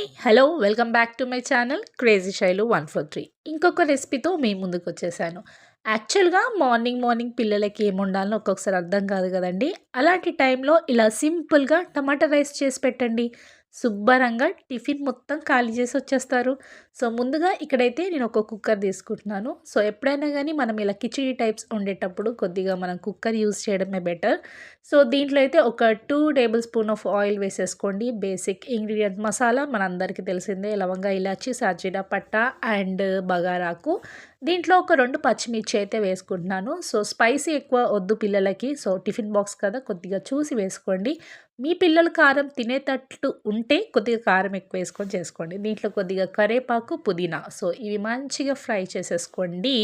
Hello welcome back to my channel crazy Shailu one four three. ఇంకొక రెసిపీతో మేము ముందుకు వచ్చేసాను. యాక్చువల్గా మార్నింగ్ మార్నింగ్ పిల్లలకి ఏమి ఉండాలో ఒక్కొక్కసారి అర్థం కాదు కదండి. అలాంటి టైంలో ఇలా సింపుల్గా టమాటా రైస్ చేసి పెట్టండి. శుభ్రంగా టిఫిన్ మొత్తం ఖాళీ చేసి వచ్చేస్తారు. సో ముందుగా ఇక్కడైతే నేను ఒక కుక్కర్ తీసుకుంటున్నాను. సో ఎప్పుడైనా కానీ మనం ఇలా కిచిడి టైప్స్ ఉండేటప్పుడు కొద్దిగా మనం కుక్కర్ యూజ్ చేయడమే బెటర్. సో దీంట్లో అయితే ఒక two tablespoon of oil వేసేసుకోండి. బేసిక్ ఇంగ్రీడియంట్ మసాలా మనందరికీ తెలిసిందే. లవంగా ఇలాచి సాజీడా పట్ట అండ్ బగారాకు. దీంట్లో ఒక రెండు పచ్చిమిర్చి అయితే వేసుకుంటున్నాను. సో స్పైసీ ఎక్కువ వద్దు పిల్లలకి. సో టిఫిన్ బాక్స్ కదా కొద్దిగా చూసి వేసుకోండి. మీ పిల్లలు కారం తినేటట్లు ఉంటే కొద్దిగా కారం ఎక్కువ వేసుకొని చేసుకోండి. దీంట్లో కొద్దిగా కరేపాకు పుదీనా. సో ఇవి మంచిగా ఫ్రై చేసేసుకోండి.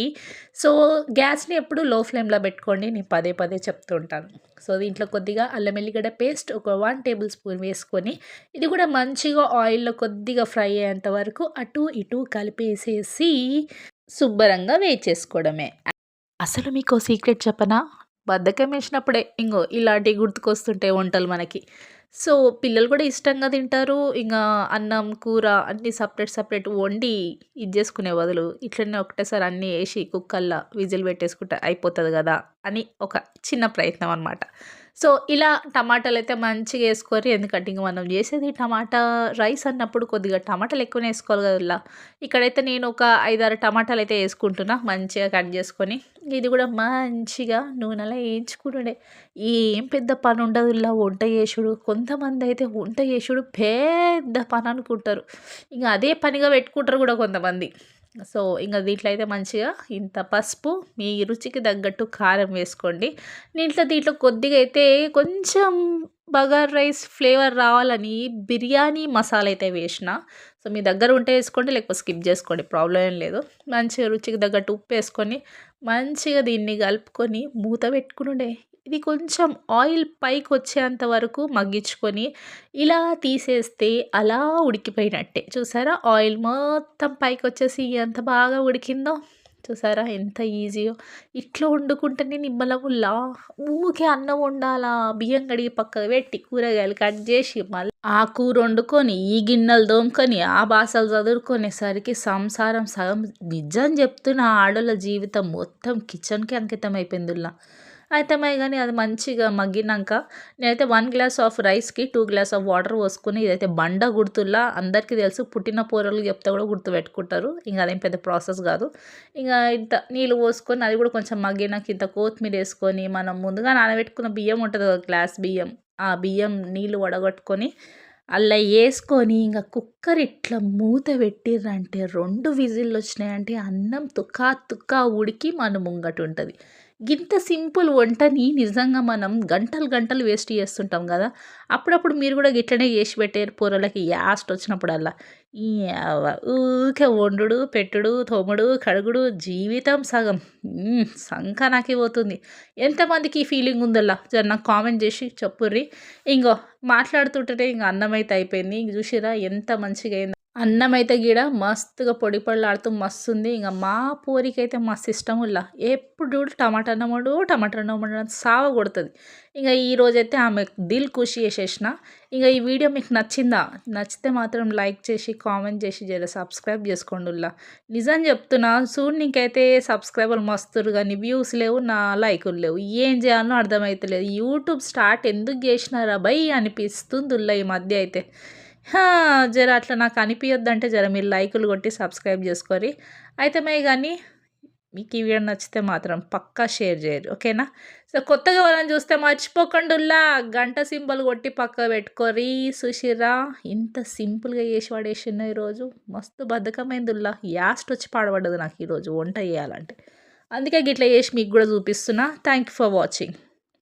సో గ్యాస్ని ఎప్పుడు లో ఫ్లేమ్లో పెట్టుకోండి. నేను పదే పదే చెప్తుంటాను సో దీంట్లో కొద్దిగా అల్లం ఎల్లిగడ్డ పేస్ట్ ఒక వన్ టేబుల్ స్పూన్ వేసుకొని ఇది కూడా మంచిగా ఆయిల్లో కొద్దిగా ఫ్రై అయ్యేంత వరకు అటు ఇటు కలిపేసేసి శుభ్రంగా వేచేసుకోవడమే అసలు మీకు సీక్రెట్ చెప్పనా? బద్దకం వేసినప్పుడే ఇంగో ఇలాంటివి గుర్తుకొస్తుంటే వంటలు మనకి. సో పిల్లలు కూడా ఇష్టంగా తింటారు ఇంకా అన్నం కూర అన్నీ సపరేట్ సపరేట్ వండి ఇది చేసుకునే బదులు ఇట్లనే ఒకటేసారి అన్నీ వేసి కుక్కల్లా విజిల్ పెట్టేసుకుంటే అయిపోతుంది కదా అని ఒక చిన్న ప్రయత్నం అనమాట సో ఇలా టమాటాలు అయితే మంచిగా వేసుకోరు ఎందుకంటే ఇంక మనం చేసేది టమాటా రైస్ అన్నప్పుడు కొద్దిగా టమాటాలు ఎక్కువనే వేసుకోవాలి కదా ఇక్కడైతే నేను ఒక ఐదారు టమాటాలు అయితే వేసుకుంటున్నా మంచిగా కట్ చేసుకొని. ఇది కూడా మంచిగా నూనెలా వేయించుకుంటుండే ఏం పెద్ద పని ఉండదు ఇలా వంట చేసుడు. కొంతమంది అయితే వంట చేసుడు పెద్ద పని అనుకుంటారు. ఇంకా అదే పనిగా పెట్టుకుంటారు కూడా కొంతమంది. సో ఇంకా దీంట్లో అయితే మంచిగా ఇంత పసుపు మీ రుచికి తగ్గట్టు కారం వేసుకోండి. దీంట్లో దీంట్లో కొద్దిగా అయితే కొంచెం బగార్ రైస్ ఫ్లేవర్ రావాలని బిర్యానీ మసాలా అయితే వేసిన సో మీ దగ్గర ఉంటే వేసుకోండి లేకపోతే స్కిప్ చేసుకోండి ప్రాబ్లం ఏం లేదు. మంచిగా రుచికి తగ్గట్టు ఉప్పు వేసుకొని మంచిగా దీన్ని కలుపుకొని మూత పెట్టుకుని ఇది కొంచెం ఆయిల్ పైకి వచ్చేంత వరకు మగ్గించుకొని ఇలా తీసేస్తే అలా ఉడికిపోయినట్టే. చూసారా? ఆయిల్ మొత్తం పైకి వచ్చేసి ఎంత బాగా ఉడికిందో. చూసారా? ఎంత ఈజీయో. ఇట్లా వండుకుంటేనే నిమ్మలముల్లా ఊకే అన్నం వండాలా బియ్యం కడిగి పక్కకు పెట్టి కూరగాయలు కట్ చేసి మళ్ళీ ఆ కూర వండుకొని ఈ గిన్నెలు దోముకొని ఆ బాసలు చదువుకునేసరికి సంసారం సగం నిజం చెప్తున్న ఆడోళ్ళ జీవితం మొత్తం కిచెన్కి అంకితం అయిపోయిందిలా అయితమే కానీ అది మంచిగా మగ్గినాక నేనైతే వన్ గ్లాస్ ఆఫ్ రైస్కి టూ గ్లాస్ ఆఫ్ వాటర్ పోసుకుని ఇదైతే బండ గుర్తుల్లా అందరికీ తెలుసు పుట్టిన పూరలు చెప్తే కూడా గుర్తు పెట్టుకుంటారు ఇంకా అదేం పెద్ద ప్రాసెస్ కాదు. ఇంకా ఇంత నీళ్ళు పోసుకొని అది కూడా కొంచెం మగ్గినాక ఇంత కొత్తిమీర వేసుకొని మనం ముందుగా నానబెట్టుకున్న బియ్యం ఉంటుంది కదా గ్లాస్ బియ్యం ఆ బియ్యం నీళ్ళు వడగొట్టుకొని అలా వేసుకొని ఇంకా కుక్కర్ ఇట్లా మూత పెట్టిర్రంటే రెండు విజిల్లు వచ్చినాయంటే అన్నం తుక్కా తుక్కా ఉడికి మన ముంగట ఉంటుంది. ఇంత సింపుల్ వంటని నిజంగా మనం గంటలు గంటలు వేస్ట్ చేస్తుంటాం కదా. అప్పుడప్పుడు మీరు కూడా గిట్లనే చేసి పెట్టారు పూరలకి యాస్ట్ వచ్చినప్పుడల్లా. ఈ ఊకే వండుడు పెట్టుడు తోముడు కడుగుడు జీవితం సగం. సంఖ నాకే పోతుంది. ఎంతమందికి ఈ ఫీలింగ్ ఉందల్లా? జర నాకు కామెంట్ చేసి చెప్పుర్రి. ఇంకో మాట్లాడుతుంటే ఇంక అన్నం అయితే అయిపోయింది. ఇంక చూసిరా ఎంత మంచిగా అయింది. అన్నం అయితే గీడ మస్తుగా పొడి పొడిలాడుతూ మస్తు ఉంది ఇంకా మా పూరికైతే మస్తు ఇష్టం ఇలా ఎప్పుడు టమాటా అన్నం వండు టమాటా అన్నం వండు సావ కొడుతుంది. ఇంకా ఈరోజైతే ఆమె దిల్ ఖుషి చేసేసిన. ఇంకా ఈ వీడియో మీకు నచ్చిందా? నచ్చితే మాత్రం లైక్ చేసి కామెంట్ చేసి జర సబ్స్క్రైబ్ చేసుకోండి ఉల్లా. నిజం చెప్తున్నా చూడు నీకైతే సబ్స్క్రైబర్లు మస్తురు కానీ వ్యూస్ లేవు నా లైకులు లేవు. ఏం చేయాలో అర్థమవుతలేదు యూట్యూబ్ స్టార్ట్ ఎందుకు చేసినారా బై అనిపిస్తుంది ఉల్లా ఈ మధ్య అయితే. జర అట్లా నాకు అనిపించొద్దంటే జర మీరు లైకులు కొట్టి సబ్స్క్రైబ్ చేసుకోరి. అయితే మే కానీ మీకు ఈ వీడియో నచ్చితే మాత్రం పక్కా షేర్ చేయరు ఓకేనా? సో కొత్తగా వాళ్ళని చూస్తే మర్చిపోకుండా గంట సింబల్ కొట్టి పక్క పెట్టుకోరి. సుషిరా ఇంత సింపుల్గా చేసి పడేసిన ఈరోజు. మస్తు బద్ధకమైందిల్లా. యాస్ట్ వచ్చి పాడబడ్డదు నాకు ఈరోజు వంట చేయాలంటే. అందుకే గిట్లా చేసి మీకు కూడా చూపిస్తున్నా. Thank you for watching